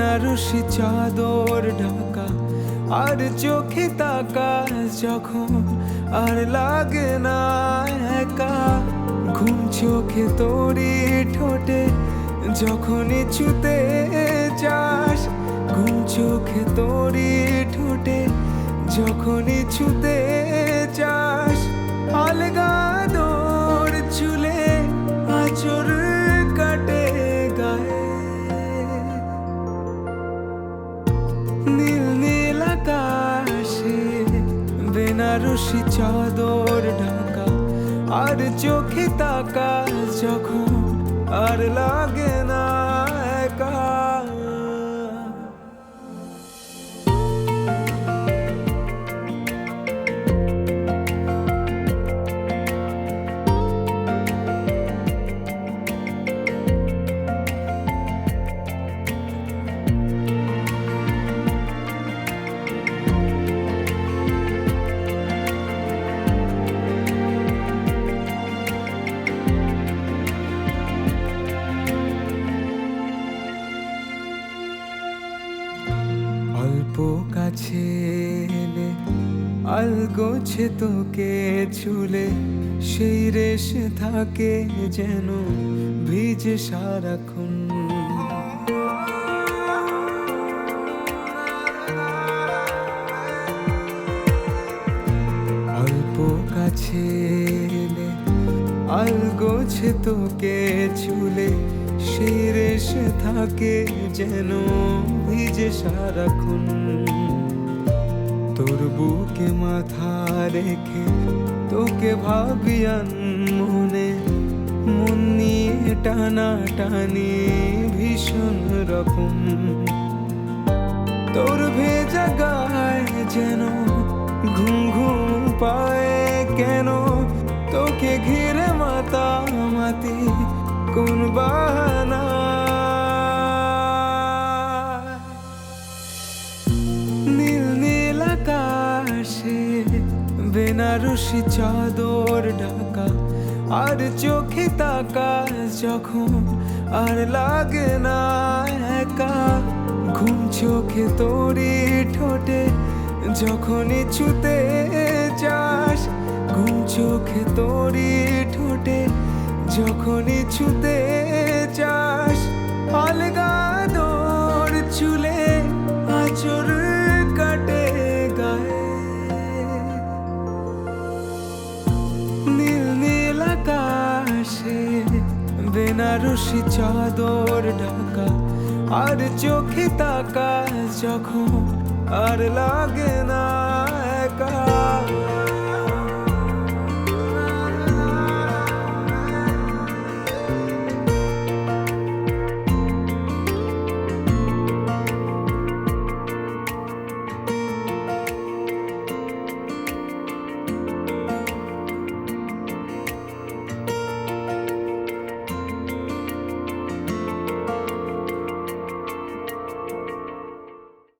বেনারসি চাদর ঢাকা, আর চোখে তাকা যখন আর লাগে না একা। ঘুম চোখে তোরি ঠোঁটে, যখনই ছুতে যাস, ঘুম চোখে তোরি ঠোঁটে, যখনই ছুতে যাস। নীল নীল আকাশে বেনারসি চাদর ঢাকা। আর চোখে তাকা যখন আর লাগে না একা। কাছে এলে আলগোছে তোকে ছুলে, সেই রেশে থাকে যেন ভিজে সারাক্ষণ। অল্প কাছে এলে আলগোছে তোকে ছুলে সেই রেশে থাকে যেন ভিজে সারাক্ষণ। তোর বুকে মাথা রেখে তোকে ভাবিয়ান মনে মন নিয়ে টানা টানি ভীষণ রকম। তোর ভেজা গায়ে যেন ঘুম ঘুম পায় কেন? তোকে ঘিরে মাতা মাতি কোন বাহানা। নীল নীল আকাশে বেনারসি চাদর ঢাকা, আর চোখে তাকা যখন আর লাগে না একা। ঘুম চোখে তোরি ঠোঁটে যখনই ছুতে যাস, ঘুম চোখে তোরি ঠোঁটে যখনই ছুতে যাস আলগা দৌড় চুলে আচর কাটে গায়ে। নীল নীল আকাশে বেনারসি চাদর ঢাকা, আর চোখে তাকা যখন আর লাগে না একা।